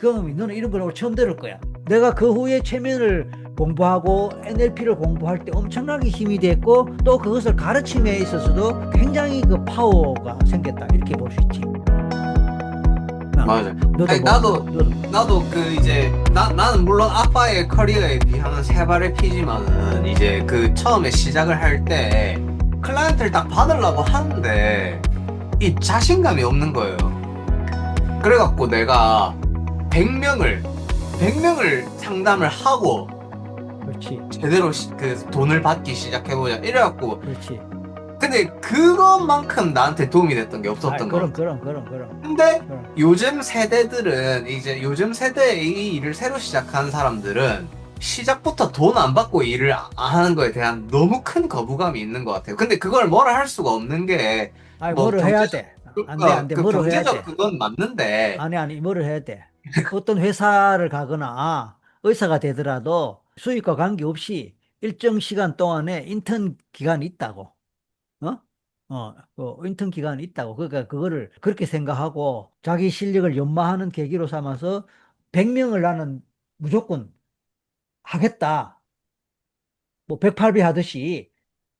경험이 너는 이런 걸 처음 들을 거야. 내가 그 후에 최면을 공부하고 NLP를 공부할 때 엄청나게 힘이 됐고 또 그것을 가르침에 있어서도 굉장히 그 파워가 생겼다 이렇게 볼 수 있지. 어, 맞아. 너도 아니, 뭐- 나도 너도 나도 그 이제 나 나는 물론 아빠의 커리어에 비하면 세 발의 피지만은 이제 그 처음에 시작을 할 때 클라이언트를 딱 받으려고 하는데 이 자신감이 없는 거예요. 그래갖고 내가 100명을 100명을 상담을 하고 그렇지, 제대로 시- 그 돈을 받기 시작해보자 이래갖고 그렇지. 근데 그것만큼 나한테 도움이 됐던 게 아, 없었던 그럼 거. 그럼 그럼 그럼. 근데 그럼. 요즘 세대들은 이제 요즘 세대에 이 일을 새로 시작한 사람들은 시작부터 돈 안 받고 일을 아- 하는 거에 대한 너무 큰 거부감이 있는 것 같아요. 근데 그걸 뭐라 할 수가 없는 게 아니 뭐 뭐를 해야 경제적- 돼. 그, 안 돼, 안 돼. 그 뭐를 해야 경제적 돼. 그건 맞는데 아니 아니 뭐를 해야 돼. 어떤 회사를 가거나 의사가 되더라도 수익과 관계없이 일정 시간 동안에 인턴 기간이 있다고. 어? 어, 그 인턴 기간이 있다고. 그러니까 그거를 그렇게 생각하고 자기 실력을 연마하는 계기로 삼아서 100명을 나는 무조건 하겠다. 뭐 108배 하듯이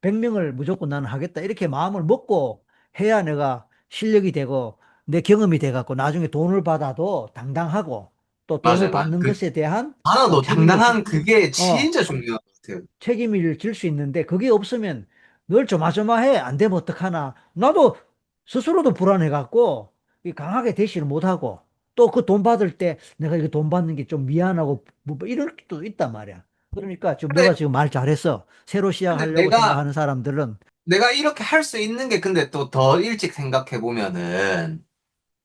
100명을 무조건 나는 하겠다. 이렇게 마음을 먹고 해야 내가 실력이 되고 내 경험이 돼갖고 나중에 돈을 받아도 당당하고 또 돈을 맞아요. 받는 그- 것에 대한 어, 책임을 당당한 지- 그게 진짜 중요한 것 같아요. 책임을 질 수 있는데 그게 없으면 늘 조마조마해. 안 되면 어떡하나. 나도 스스로도 불안해갖고 이 강하게 대시를 못하고 또 그 돈 받을 때 내가 이거 돈 받는 게 좀 미안하고 뭐 이럴 때도 있단 말이야. 그러니까 지금 근데- 내가 지금 말 잘했어. 새로 시작하려고 내가- 생각하는 사람들은 내가 이렇게 할 수 있는 게 근데 또 더 일찍 생각해 보면은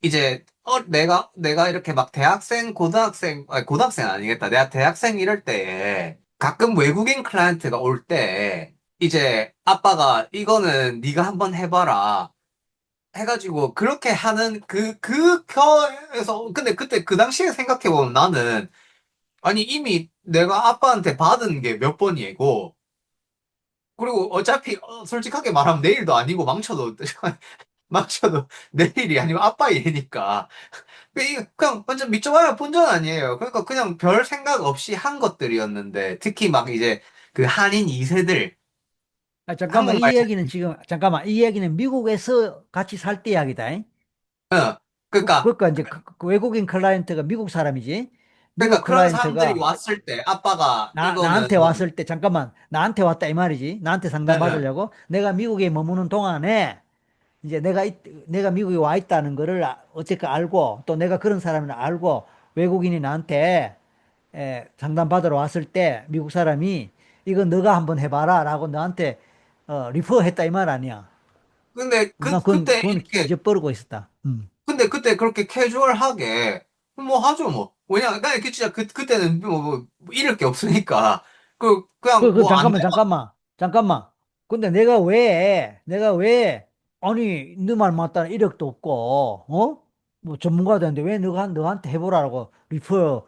이제 어 내가 내가 이렇게 막 대학생 고등학생 아니 고등학생 아니겠다. 내가 대학생 이럴 때에 가끔 외국인 클라이언트가 올 때 이제 아빠가 이거는 네가 한번 해봐라 해가지고 그렇게 하는 그그 거에서 근데 그때 그 당시에 생각해 보면 나는 아니 이미 내가 아빠한테 받은 게 몇 번이고 그리고 어차피 어, 솔직하게 말하면 내일도 아니고 망쳐도 망쳐도 내 일이 아니고 아빠 일이니까 이게 그냥 완전 믿져봐야 본전 아니에요. 그러니까 그냥 별 생각 없이 한 것들이었는데 특히 막 이제 그 한인 2세들 아, 잠깐만 이 한국말 얘기는 지금 잠깐만 이 얘기는 미국에서 같이 살 때 이야기다. 잉? 어, 그러니까 그러니까 이제 그- 그 외국인 클라이언트가 미국 사람이지. 그러니까 그런 클라이언트가 사람들이 왔을 때 아빠가 나, 이거는 나한테 왔을 때 잠깐만 나한테 왔다 이 말이지 나한테 상담 네 네. 받으려고 내가 미국에 머무는 동안에 이제 내가 있- 내가 미국에 와 있다는 거를 아- 어쨌든 알고 또 내가 그런 사람을 알고 외국인이 나한테 에, 상담 받으러 왔을 때 미국 사람이 이거 너가 한번 해봐라라고 너한테 어, 리퍼 했다 이 말 아니야. 근데 그나 그건, 그때 그건 이렇게 잊어버리고 있었다. 음. 근데 그때 그렇게 캐주얼하게 뭐 하죠 뭐 왜냐 그냥 그 진짜 그 그때는 뭐, 뭐 잃을 게 없으니까 그 그냥 그, 그 뭐안 잠깐만 잠깐만 잠깐만. 근데 내가 왜 내가 왜 아니 너 말 맞다 이력도 없고 어? 뭐 전문가 되는데 왜 너가 너한테 해보라고 리퍼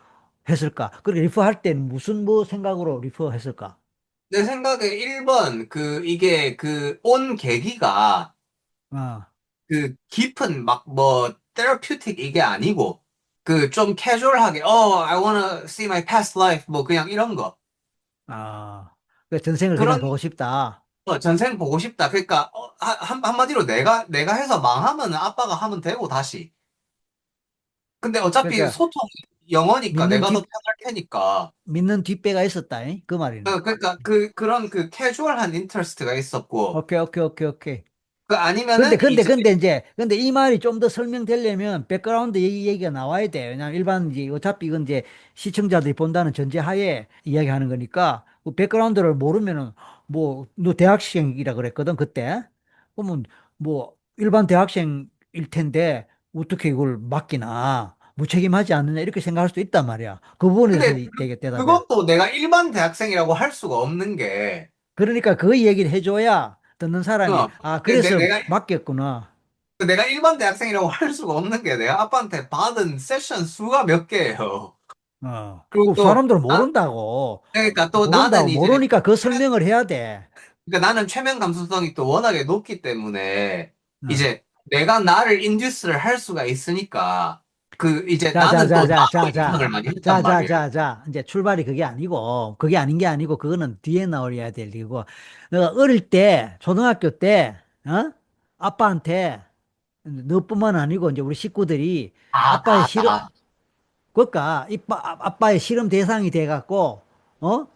했을까? 그렇게 리퍼 할 때는 무슨 뭐 생각으로 리퍼 했을까? 내 생각에 1번 그 이게 그 온 계기가 어. 그 깊은 막뭐 테라퓨틱 이게 아니고 그 좀 캐주얼하게 어 I wanna see my past life 뭐 그냥 이런 거 아, 그 전생을 그냥 그런- 보고 싶다. 어, 전생 보고 싶다 그러니까 어, 한, 한- 한마디로 내가 내가 해서 망하면 아빠가 하면 되고 다시 근데 어차피 그러니까 소통이 영어니까 믿는 내가 더 뒷- 편할 테니까 믿는 뒷배가 있었다. 잉? 그 말이네. 어, 그러니까 그 그런 그 캐주얼한 인터레스트가 있었고 오케이, 오케이, 오케이, 오케이. 그 아니면은 근데, 근데, 이제 근데 이제, 근데 이 말이 좀 더 설명되려면 백그라운드 얘기, 얘기가 나와야 돼. 왜냐면 일반 이제 어차피 이건 이제 시청자들이 본다는 전제하에 이야기하는 거니까 그 백그라운드를 모르면은 뭐, 너 대학생이라 그랬거든, 그때. 그러면 뭐, 일반 대학생일 텐데 어떻게 이걸 맡기나. 무책임하지 않느냐 이렇게 생각할 수도 있단 말이야. 그 부분에서 근데 되게 대답해. 그것도 내가 일반 대학생이라고 할 수가 없는 게 그러니까 그 얘기를 해줘야 듣는 사람이 어, 아 그래서 내가- 맡겼구나. 내가 일반 대학생이라고 할 수가 없는 게 내가 아빠한테 받은 세션 수가 몇 개예요. 어. 그리고 그또 사람들은 나- 모른다고. 그러니까 또 나는 이제 모르니까 그 설명을 해야 돼. 그러니까 나는 최면 감수성이 또 워낙에 높기 때문에 어. 이제 내가 나를 인듀스를 할 수가 있으니까 그 이제 자, 자, 나는 또 자, 자, 자, 자, 예상을 많이 했단 자, 자. 자, 자, 이제 출발이 그게 아니고, 그게 아닌 게 아니고, 그거는 뒤에 나와야 될 일이고, 내가 어릴 때, 초등학교 때, 어? 아빠한테, 너뿐만 아니고, 이제 우리 식구들이 아, 다, 실험, 다. 그러니까, 아- 아빠의 실험 대상이 돼갖고, 어?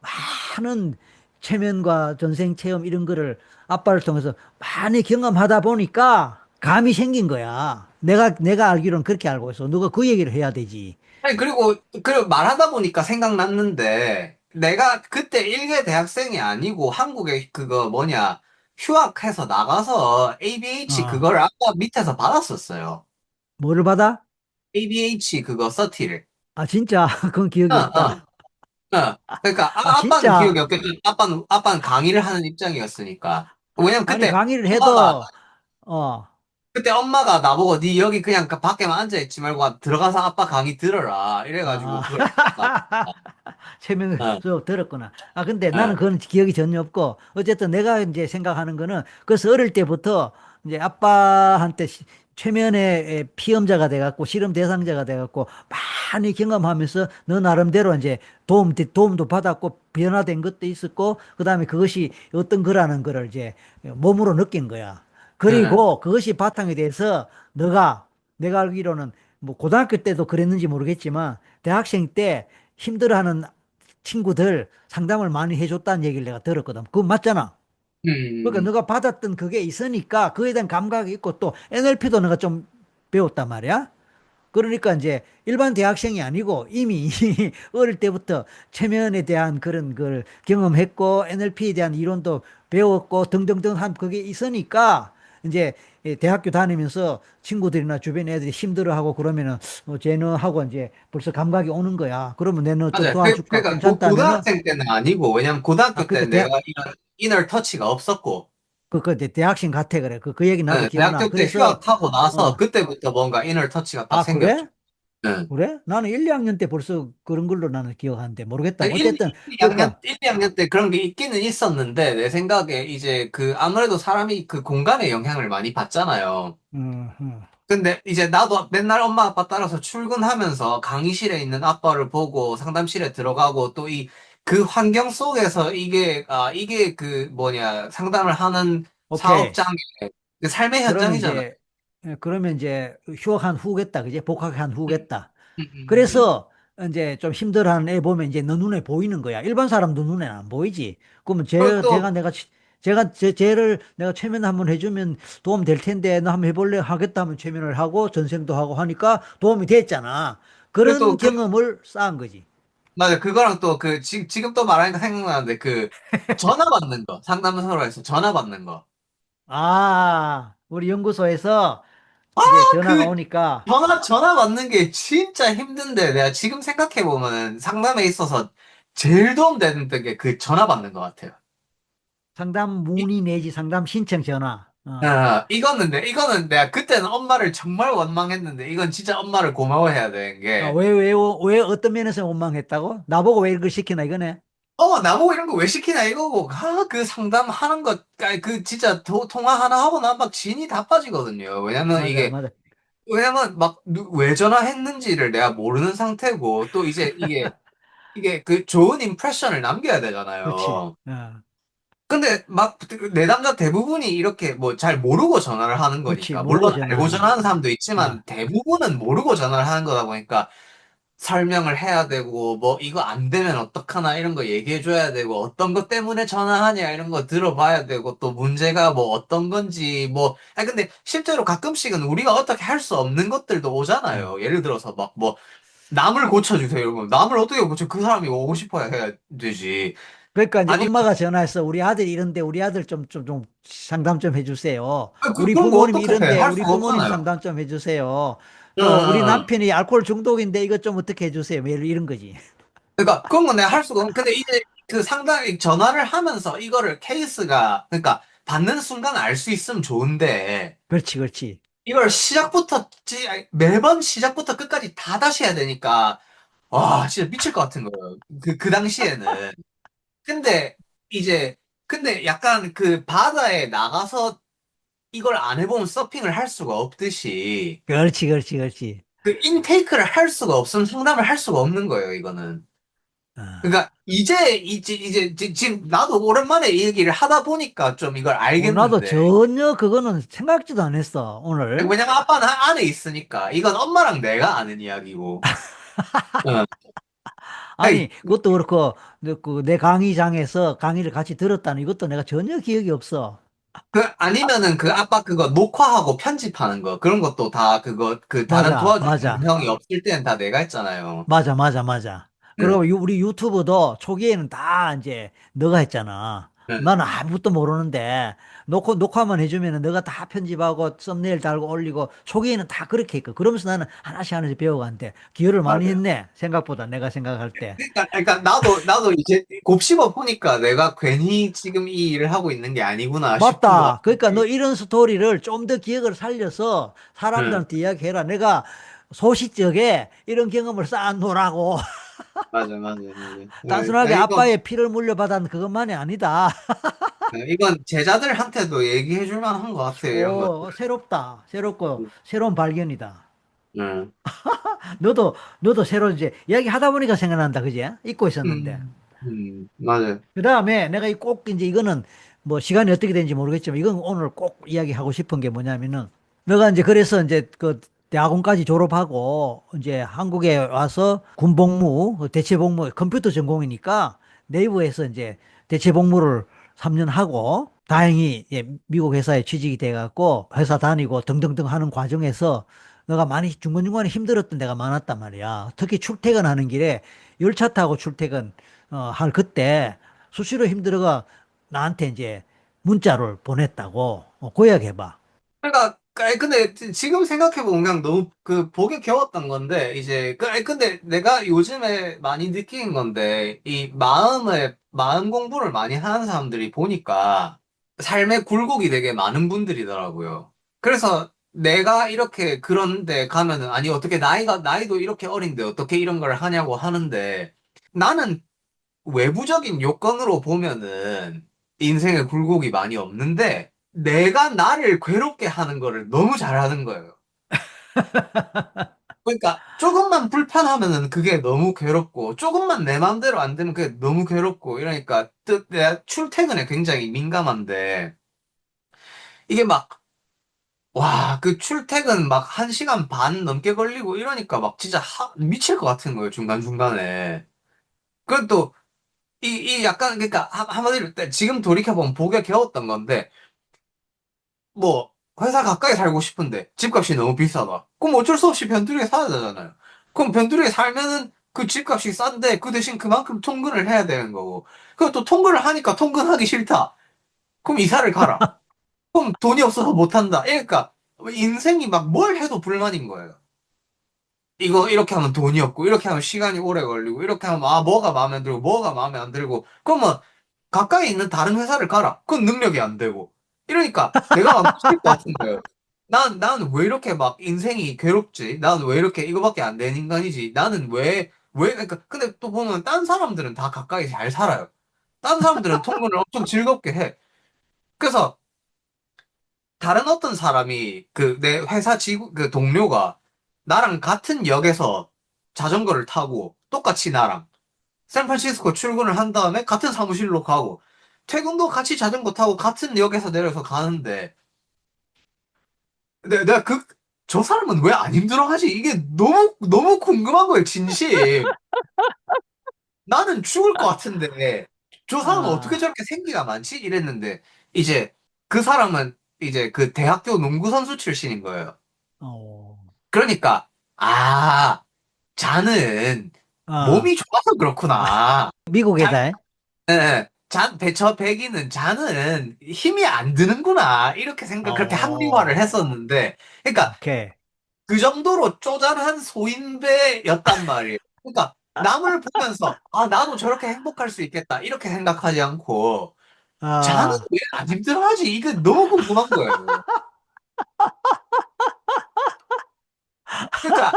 많은 체면과 전생 체험 이런 거를 아빠를 통해서 많이 경험하다 보니까 감이 생긴 거야. 내가, 내가 알기로는 그렇게 알고 있어. 누가 그 얘기를 해야 되지. 아니, 그리고, 그리고 말하다 보니까 생각났는데, 내가 그때 일개 대학생이 아니고 한국에 그거 뭐냐, 휴학해서 나가서 ABH 어. 그걸 아까 밑에서 받았었어요. 뭐를 받아? ABH 그거 서티를. 아, 진짜? 그건 기억이 어, 없다. 어, 어. 그러니까 아, 아, 아빠는 진짜? 기억이 없겠죠. 아빠는, 아빠는 강의를 하는 입장이었으니까. 왜냐면 아니, 그때 강의를 엄마가, 해도, 어, 그때 엄마가 나보고 니 여기 그냥 그 밖에만 앉아 있지 말고 들어가서 아빠 강의 들어라. 이래가지고 아, 그걸 체면 어, 들었구나. 아, 근데 나는 어. 그건 기억이 전혀 없고, 어쨌든 내가 이제 생각하는 거는, 그래서 어릴 때부터 이제 아빠한테 시- 최면의 피험자가 돼갖고, 실험 대상자가 돼갖고, 많이 경험하면서 너 나름대로 이제 도움, 도움도 받았고, 변화된 것도 있었고, 그 다음에 그것이 어떤 거라는 거를 이제 몸으로 느낀 거야. 응. 그리고 그것이 바탕이 돼서 너가, 내가 알기로는 뭐 고등학교 때도 그랬는지 모르겠지만, 대학생 때 힘들어하는 친구들 상담을 많이 해줬다는 얘기를 내가 들었거든. 그거 맞잖아. 그러니까 음, 너가 받았던 그게 있으니까 그에 대한 감각이 있고 또 NLP도 내가 좀 배웠단 말이야. 그러니까 이제 일반 대학생이 아니고 이미 어릴 때부터 체면에 대한 그런 걸 경험했고 NLP에 대한 이론도 배웠고 등등등 한 그게 있으니까 이제 이 대학교 다니면서 친구들이나 주변 애들이 힘들어하고 그러면은 어, 쟤너하고 이제 벌써 감각이 오는 거야. 그러면 맞아요. 그, 도와줄까? 그러니까 고, 괜찮다면은 고등학생 때는 아니고, 왜냐면 아 고등학교 그러니까 때는 대학 내가 이런 이널 터치가 없었고, 그, 그, 대학생 같아, 그래. 그, 그 얘기 나도 네, 기억나. 대학교 때 휴학하고 나서 어, 그때부터 뭔가 이널 터치가 딱 아, 생겼죠. 그래? 네. 그래? 나는 1, 2학년 때 벌써 그런 걸로 나는 기억하는데, 모르겠다. 1, 어쨌든, 2학년, 그러니까, 1, 2학년 때 그런 게 있기는 있었는데, 내 생각에 이제 그 아무래도 사람이 그 공간의 영향을 많이 받잖아요. 음, 음. 근데 이제 나도 맨날 엄마 아빠 따라서 출근하면서 강의실에 있는 아빠를 보고 상담실에 들어가고 또이 그 환경 속에서 이게 아 이게 그 뭐냐 상담을 하는 오케이. 사업장의 그 삶의 그러면 현장이잖아. 이제, 예, 그러면 이제 휴학한 후겠다. 그지? 복학한 음, 후겠다. 음, 음, 음. 그래서 이제 좀 힘들어하는 애 보면 이제 너 눈에 보이는 거야. 일반 사람도 눈에 안 보이지. 그러면 제, 제가 또 내가, 치- 제가, 제, 쟤를 내가 최면 한번 해주면 도움 될 텐데, 너 한번 해볼래? 하겠다 하면 최면을 하고, 전생도 하고 하니까 도움이 됐잖아. 그런 또그 경험을 쌓은 거지. 맞아 그거랑 또그 지금 또 말하니까 생각나는데 그 전화 받는 거 상담소로해서 전화 받는 거. 아, 우리 연구소에서 아 이제 전화가 그 오니까 전화 전화 받는 게 진짜 힘든데 내가 지금 생각해 보면 상담에 있어서 제일 도움되는 게 그 전화 받는 것 같아요. 상담 이, 문의 내지 상담 신청 전화. 어. 아, 이거는 내, 이거는 내가 그때는 엄마를 정말 원망했는데, 이건 진짜 엄마를 고마워해야 되는 아, 게, 왜, 왜, 왜 어떤 면에서 원망했다고? 나보고 왜 이걸 시키나 이거네? 어, 나보고 이런 거 왜 시키나 이거고, 아, 그 상담하는 것, 아, 그 진짜 도- 통화 하나 하고 나면 막 진이 다 빠지거든요. 왜냐면 맞아, 이게, 맞아. 왜냐면 막, 누- 왜 전화했는지를 내가 모르는 상태고, 또 이제 이게, 이게 그 좋은 임프레션을 남겨야 그렇지. 되잖아요. 어. 근데 막 내담자 대부분이 이렇게 뭐 잘 모르고 전화를 하는. 거니까 모르고 물론 알고 전화하는 사람도 어. 있지만 대부분은 모르고 전화를 하는 거다 보니까 설명을 해야 되고 뭐 이거 안 되면 어떡하나 이런 거 얘기해 줘야 되고 어떤 것 때문에 전화하냐 이런 거 들어봐야 되고 또 문제가 뭐 어떤 건지 뭐 아니 근데 실제로 가끔씩은 우리가 어떻게 할 수 없는 것들도 음. 오잖아요. 예를 들어서 막 뭐 남을 고쳐주세요 이러면 남을 어떻게 고쳐 그 사람이 오고 싶어야 해야 되지. 그러니까 이제 아니면 엄마가 전화해서 우리 아들 이런데 우리 아들 좀, 좀, 좀 상담 좀 해주세요. 아, 그- 우리 그런 거 부모님 어떻게 해? 이런데 할 우리 수가 부모님 없잖아요. 상담 좀 해주세요. 응, 또 우리 응, 응. 남편이 알코올 중독인데 이것 좀 어떻게 해주세요. 뭐 이런 거지. 그러니까 그런 건 내가 할 수가 없는. 근데 이제 그 상당히 전화를 하면서 이거를 케이스가 그러니까 받는 순간 알 수 있으면 좋은데 그렇지, 그렇지. 이걸 시작부터 지- 아니, 매번 시작부터 끝까지 다 다시 해야 되니까 와 진짜 미칠 것 같은 거예요. 그 그 당시에는. 근데 이제 근데 약간 그 바다에 나가서 이걸 안 해보면 서핑을 할 수가 없듯이 그렇지, 그렇지, 그렇지. 그 인테이크를 할 수가 없으면 상담을 할 수가 없는 거예요, 이거는. 아, 그러니까 이제 이제 이제 지- 지금 나도 오랜만에 이 얘기를 하다 보니까 좀 이걸 어, 나도 알겠는데 전혀 그거는 생각지도 안 했어, 오늘. 왜냐면 아빠는 안에 있으니까 이건 엄마랑 내가 아는 이야기고 어. 아니, 그것도 그렇고, 내- 그, 내 강의장에서 강의를 같이 들었다는 이것도 내가 전혀 기억이 없어. 그 아니면은 그 아빠 그거 녹화하고 편집하는 거 그런 것도 다 그거 그 다른 맞아, 도와주는 맞아. 형이 없을 때는 다 내가 했잖아요. 맞아, 맞아, 맞아. 네. 그리고 유- 우리 유튜브도 초기에는 다 이제 너가 했잖아. 네. 나는 아무것도 모르는데 녹화, 녹화만 해주면은 너가 다 편집하고 썸네일 달고 올리고 초기에는 다 그렇게 했고 그러면서 나는 하나씩 하나씩 배워가는데 기여를 많이 맞아요. 했네. 생각보다 내가 생각할 때. 그러니까, 그러니까 나도 나도 이제 곱씹어 보니까 내가 괜히 지금 이 일을 하고 있는 게 아니구나 맞다. 그러니까 너 이런 스토리를 좀 더 기억을 살려서 네. 사람들한테 이야기해라. 내가 소시적에 이런 경험을 쌓아놓으라고. 맞아 맞아 맞아. 단순하게 네, 이건- 아빠의 피를 물려받은 그것만이 아니다. 네, 이건 제자들한테도 얘기해 줄 만한 것 같아요, 이런 오. 새롭다. 새롭고 음. 새로운 발견이다. 네. 너도 너도 새로 이제 이야기 하다 보니까 생각난다. 그지? 잊고 있었는데. 음, 음, 맞아요. 그 다음에 내가 이 꼭 이제 이거는 뭐 시간이 어떻게 되는지 모르겠지만 이건 오늘 꼭 이야기하고 싶은 게 뭐냐면은 너가 이제 그래서 이제 그 대학원까지 졸업하고 이제 한국에 와서 군복무, 그 대체복무, 컴퓨터 전공이니까 네이버에서 이제 대체복무를 3년 하고 다행히 예, 미국 회사에 취직이 돼 갖고 회사 다니고 등등등 하는 과정에서 너가 많이 중간중간에 힘들었던 데가 많았단 말이야. 특히 출퇴근하는 길에 열차 타고 출퇴근 어, 할 그때 수시로 힘들어가 나한테 이제 문자를 보냈다고 어, 고약해봐. 그러니까, 아니, 근데 지금 생각해보면 그냥 너무 그 보기 겨웠던 건데, 이제, 그, 아니, 근데 내가 요즘에 많이 느끼는 건데, 이 마음을, 마음 공부를 많이 하는 사람들이 보니까 삶의 굴곡이 되게 많은 분들이더라고요. 그래서 내가 이렇게 그런데 가면은, 아니, 어떻게 나이가, 나이도 이렇게 어린데 어떻게 이런 걸 하냐고 하는데, 나는 외부적인 요건으로 보면은 인생의 굴곡이 많이 없는데 내가 나를 괴롭게 하는 거를 너무 잘하는 거예요. 그러니까 조금만 불편하면은 그게 너무 괴롭고 조금만 내 마음대로 안 되면 그게 너무 괴롭고 이러니까 또 내가 출퇴근에 굉장히 민감한데 이게 막 와, 그 출퇴근 막한 시간 반 넘게 걸리고 이러니까 막 진짜 하- 미칠 것 같은 거예요, 중간중간에. 그것도 이, 이 약간, 그러니까, 한- 한마디로, 때 지금 돌이켜보면 보기가 겨웠던 건데, 뭐, 회사 가까이 살고 싶은데, 집값이 너무 비싸다. 그럼 어쩔 수 없이 변두리에 살아야 되잖아요. 그럼 변두리에 살면은 그 집값이 싼데, 그 대신 그만큼 통근을 해야 되는 거고. 그럼 또 통근을 하니까 통근하기 싫다. 그럼 이사를 가라. 그럼 돈이 없어서 못 한다. 그러니까, 인생이 막 뭘 해도 불만인 거예요. 이거 이렇게 하면 돈이 없고 이렇게 하면 시간이 오래 걸리고 이렇게 하면 아 뭐가 마음에 안 들고 뭐가 마음에 안 들고 그러면 가까이 있는 다른 회사를 가라. 그건 능력이 안 되고 이러니까 내가 막 미칠 것 같은 거예요. 난, 난 왜 이렇게 막 인생이 괴롭지? 난 왜 이렇게 이거밖에 안 되는 인간이지? 나는 왜, 왜, 그러니까, 근데 또 보면 딴 사람들은 다 가까이 잘 살아요. 딴 사람들은 통근을 엄청 즐겁게 해. 그래서 다른 어떤 사람이 그 내 회사 지구 그 동료가 나랑 같은 역에서 자전거를 타고 똑같이 나랑 샌프란시스코 출근을 한 다음에 같은 사무실로 가고 퇴근도 같이 자전거 타고 같은 역에서 내려서 가는데 내- 내가 그 저 사람은 왜 안 힘들어하지? 이게 너무 너무 궁금한 거예요, 진심. 나는 죽을 것 같은데 저 사람은 아. 어떻게 저렇게 생기가 많지? 이랬는데 이제 그 사람은 이제 그 대학교 농구 선수 출신인 거예요. 어, 그러니까 아 자는 아, 몸이 좋아서 그렇구나. 미국에다. 예, 예. 잔, 배, 저 백이는 자는 힘이 안 드는구나. 이렇게 생각, 그렇게 어. 합리화를 했었는데, 그러니까 오케이. 그 정도로 쪼잔한 소인배였단 말이에요. 그러니까 남을 보면서, 아, 나도 저렇게 행복할 수 있겠다. 이렇게 생각하지 않고, 자는 아, 왜안 힘들어하지? 이게 너무 궁금한 거예요. 그러니까,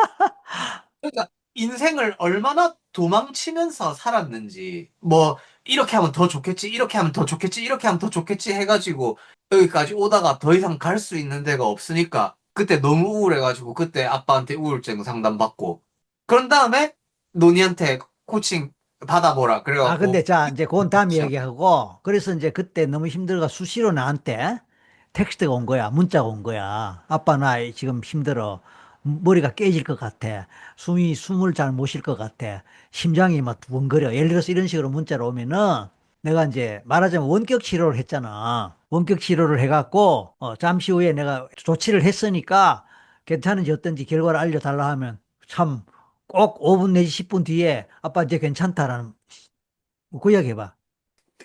그러니까 인생을 얼마나 도망치면서 살았는지, 뭐, 이렇게 하면 더 좋겠지, 이렇게 하면 더 좋겠지, 이렇게 하면 더 좋겠지 해가지고, 여기까지 오다가 더 이상 갈 수 있는 데가 없으니까, 그때 너무 우울해가지고 그때 아빠한테 우울증 상담 받고 그런 다음에 논이한테 코칭 받아보라 아, 그래갖고 근데 자, 이제 그건 다음. 이야기하고, 그래서 이제 그때 너무 힘들어가 수시로 나한테 텍스트가 온 거야. 문자가 온 거야. 아빠, 나 지금 힘들어. 머리가 깨질 것 같아. 숨이, 숨을 잘 못 쉴 것 같아. 심장이 막 두근거려. 예를 들어서 이런 식으로 문자로 오면은 내가 이제 말하자면 원격 치료를 했잖아. 원격 치료를 해갖고, 어, 잠시 후에 내가 조치를 했으니까 괜찮은지 어떤지 결과를 알려달라 하면 참 꼭 5분 내지 10분 뒤에 아빠 이제 괜찮다라는 그 이야기 해봐.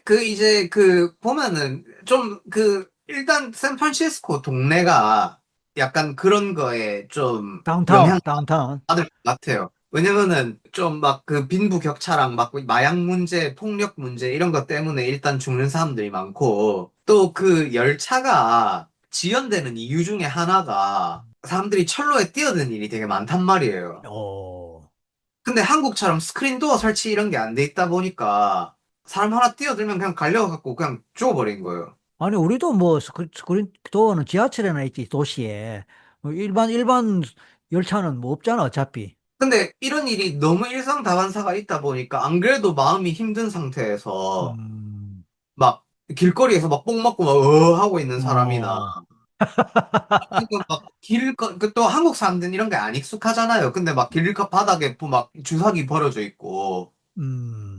그 이제 그 보면은 좀 그 일단 샌프란시스코 동네가 약간 그런 거에 좀 다운타운, 영향 다운타운. 받을 것 같아요. 왜냐면은 좀 막 그 빈부 격차랑 막 마약 문제, 폭력 문제 이런 것 때문에 일단 죽는 사람들이 많고 또 그 열차가 지연되는 이유 중에 하나가 사람들이 철로에 뛰어드는 일이 되게 많단 말이에요. 오, 근데 한국처럼 스크린 도어 설치 이런 게 안 돼 있다 보니까 사람 하나 뛰어들면 그냥 갈려갖고 그냥 죽어버린 거예요. 아니, 우리도 뭐, 스크- 스크린 도어는 지하철에나 있지, 도시에. 뭐 일반, 일반 열차는 뭐 없잖아, 어차피. 근데 이런 일이 너무 일상다반사가 있다 보니까 안 그래도 마음이 힘든 상태에서 음, 막 길거리에서 막 뽕 맞고 막 어 하고 있는 사람이나 어, 아니면 막길또 한국 사람들은 이런 게 안 익숙하잖아요. 근데 막 길가 바닥에 막 주사기 버려져 있고 음,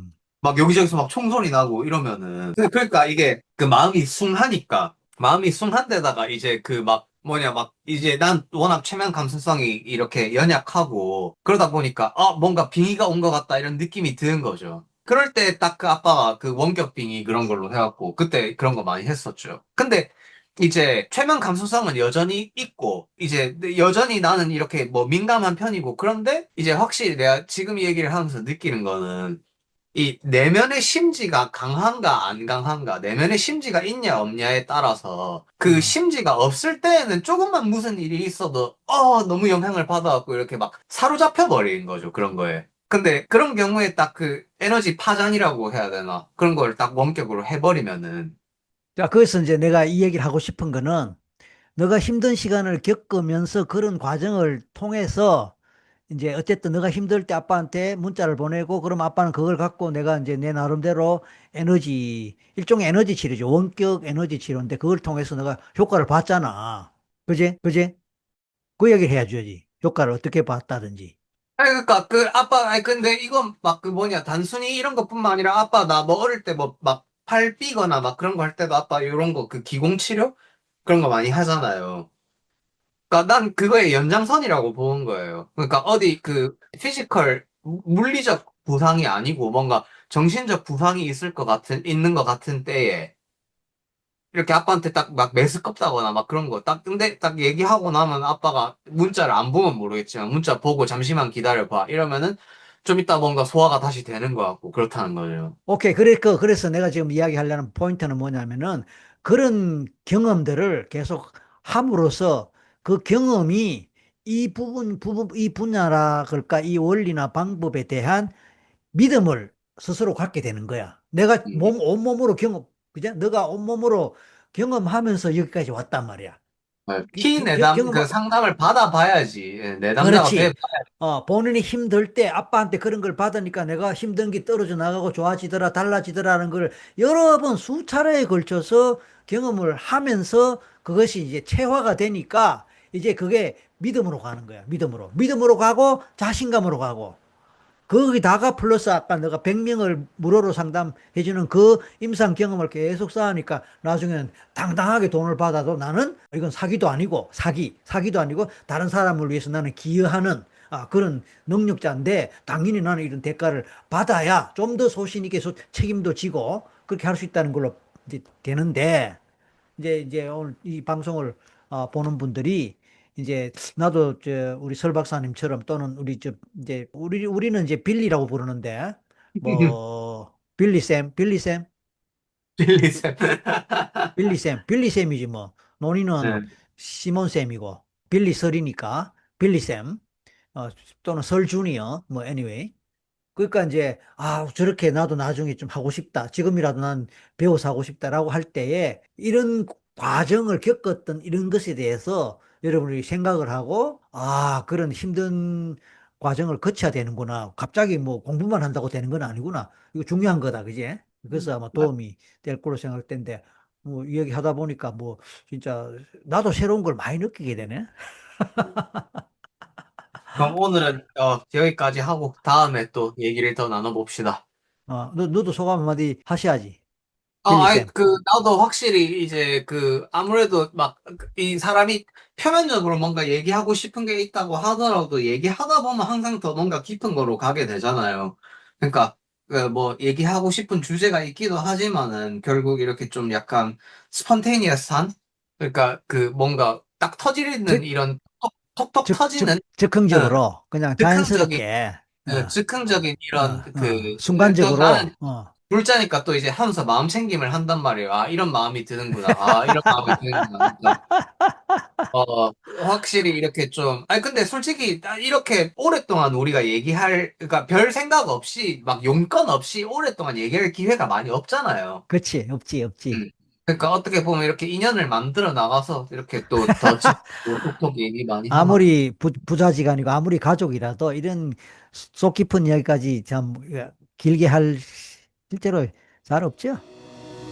막 여기저기서 막 총소리 나고 이러면은 그- 그러니까 이게 그 마음이 숭하니까 마음이 숭한 데다가 이제 그 막 뭐냐 막 이제 난 워낙 최면 감수성이 이렇게 연약하고 그러다 보니까 아 뭔가 빙의가 온 것 같다 이런 느낌이 드는 거죠. 그럴 때 딱 그 아빠가 그 원격 빙의 그런 걸로 해갖고 그때 그런 거 많이 했었죠. 근데 이제 최면 감수성은 여전히 있고 이제 여전히 나는 이렇게 뭐 민감한 편이고 그런데 이제 확실히 내가 지금 이 얘기를 하면서 느끼는 거는 이 내면의 심지가 강한가 안 강한가, 내면의 심지가 있냐 없냐에 따라서 그 어. 심지가 없을 때에는 조금만 무슨 일이 있어도 어 너무 영향을 받아갖고 이렇게 막 사로잡혀 버리는 거죠 그런 거에. 근데 그런 경우에 딱 그 에너지 파장이라고 해야 되나 그런 걸 딱 원격으로 해버리면은 자, 그래서 이제 내가 이 얘기를 하고 싶은 거는, 너가 힘든 시간을 겪으면서 그런 과정을 통해서 이제 어쨌든 너가 힘들 때 아빠한테 문자를 보내고 그럼 아빠는 그걸 갖고 내가 이제 내 나름대로 에너지 일종의 에너지 치료죠. 원격 에너지 치료인데 그걸 통해서 내가 효과를 봤잖아. 그지? 그지? 그 얘기를 해야지. 효과를 어떻게 봤다든지. 아니 그러니까 그 아빠 아니 근데 이건 막 그 뭐냐 단순히 이런 것뿐만 아니라 아빠 나 뭐 어릴 때 뭐 막 팔 삐거나 막 그런 거 할 때도 아빠 이런 거 그 기공 치료 그런 거 많이 하잖아요. 그러니까 난 그거의 연장선이라고 보는 거예요. 그러니까 어디 그 피지컬 무- 물리적 부상이 아니고 뭔가 정신적 부상이 있을 것 같은 있는 것 같은 때에 이렇게 아빠한테 딱 막 메스껍다거나 막 그런 거 딱 근데 딱 얘기하고 나면 아빠가 문자를 안 보면 모르겠지만 문자 보고 잠시만 기다려봐 이러면은 좀 이따 뭔가 소화가 다시 되는 것 같고 그렇다는 거죠. 오케이. 그래, 그, 그래서 내가 지금 이야기하려는 포인트는 뭐냐면은 그런 경험들을 계속 함으로써 그 경험이 이 부분, 부분, 이 분야라 그럴까, 이 원리나 방법에 대한 믿음을 스스로 갖게 되는 거야. 내가 음. 몸, 온몸으로 경험, 그죠? 너가 온몸으로 경험하면서 여기까지 왔단 말이야. 이- 피 겨- 내담 경험, 그 상담을 받아봐야지 예, 내담자가 돼 그렇지. 어, 본인이 힘들 때 아빠한테 그런 걸 받으니까 내가 힘든 게 떨어져 나가고 좋아지더라, 달라지더라는 걸 여러 번 수차례에 걸쳐서 경험을 하면서 그것이 이제 체화가 되니까 이제 그게 믿음으로 가는 거야. 믿음으로. 믿음으로 가고 자신감으로 가고. 거기다가 플러스 아까 너가 100명을 무료로 상담해주는 그 임상 경험을 계속 쌓으니까 나중에는 당당하게 돈을 받아도 나는 이건 사기도 아니고 사기, 사기도 아니고 다른 사람을 위해서 나는 기여하는 아, 그런 능력자인데 당연히 나는 이런 대가를 받아야 좀 더 소신 있게 소- 책임도 지고 그렇게 할 수 있다는 걸로 이제 되는데 이제 이제 오늘 이 방송을 어, 보는 분들이 이제 나도 저 우리 설 박사님처럼 또는 우리 저 이제 우리 우리는 이제 빌리라고 부르는데 뭐 빌리 쌤, 빌리 쌤, 빌리쌤. 빌리 쌤, 빌리 쌤이지 뭐 논의는 네. 시몬 쌤이고 빌리 설이니까 빌리 쌤 어, 또는 설 주니어 뭐 anyway 그러니까 이제 아 저렇게 나도 나중에 좀 하고 싶다. 지금이라도 난 배워서 하고 싶다라고 할 때에 이런 과정을 겪었던 이런 것에 대해서 여러분이 생각을 하고, 아, 그런 힘든 과정을 거쳐야 되는구나. 갑자기 뭐 공부만 한다고 되는 건 아니구나. 이거 중요한 거다, 그지? 그래서 아마 도움이 될 거로 생각할 텐데, 뭐, 이야기 하다 보니까 뭐, 진짜, 나도 새로운 걸 많이 느끼게 되네. 그럼 오늘은 어, 여기까지 하고 다음에 또 얘기를 더 나눠봅시다. 어, 너, 너도 소감 한마디 하셔야지. 아, 아이, 빌리쌤. 그, 나도 확실히 이제 그, 아무래도 막, 이 사람이 표면적으로 뭔가 얘기하고 싶은 게 있다고 하더라도 얘기하다 보면 항상 더 뭔가 깊은 거로 가게 되잖아요. 그러니까, 그 뭐, 얘기하고 싶은 주제가 있기도 하지만은 결국 이렇게 좀 약간 스폰테니어스한? 그러니까 그 뭔가 딱 터지는 즉, 이런 톡, 톡톡 즉, 즉, 터지는, 응, 즉흥적으로, 그냥 즉흥적인, 자연스럽게, 어, 그 즉흥적인 어, 이런 어, 그, 또 나는 순간적으로, 어, 둘째니까 또 이제 하면서 마음 챙김을 한단 말이에요. 아, 이런 마음이 드는구나. 아, 이런 마음이 드는구나. 어, 확실히 이렇게 좀, 아니, 근데 솔직히 나 이렇게 오랫동안 우리가 얘기할, 그러니까 별 생각 없이, 막 용건 없이 오랫동안 얘기할 기회가 많이 없잖아요. 그렇지, 없지, 없지. 음. 그러니까 어떻게 보면 이렇게 인연을 만들어 나가서 이렇게 또더 깊고 톡톡 얘기 많이 하면, 아무리 부, 부자지간이고 아무리 가족이라도 이런 속 깊은 이야기까지 참 길게 할 실제로 잘 없죠.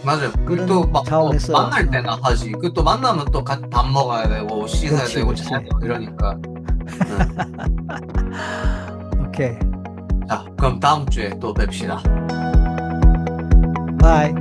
맞아요. 그리고 또막 뭐 차원에서 만날 때나 어, 하지. 그 또 만나면 또 밥 먹어야 되고, 씻어야 그렇지, 되고, 그렇지. 자야 되고 이러니까. 응. 오케이. 자, 그럼 다음 주에 또 뵙시다. 바이.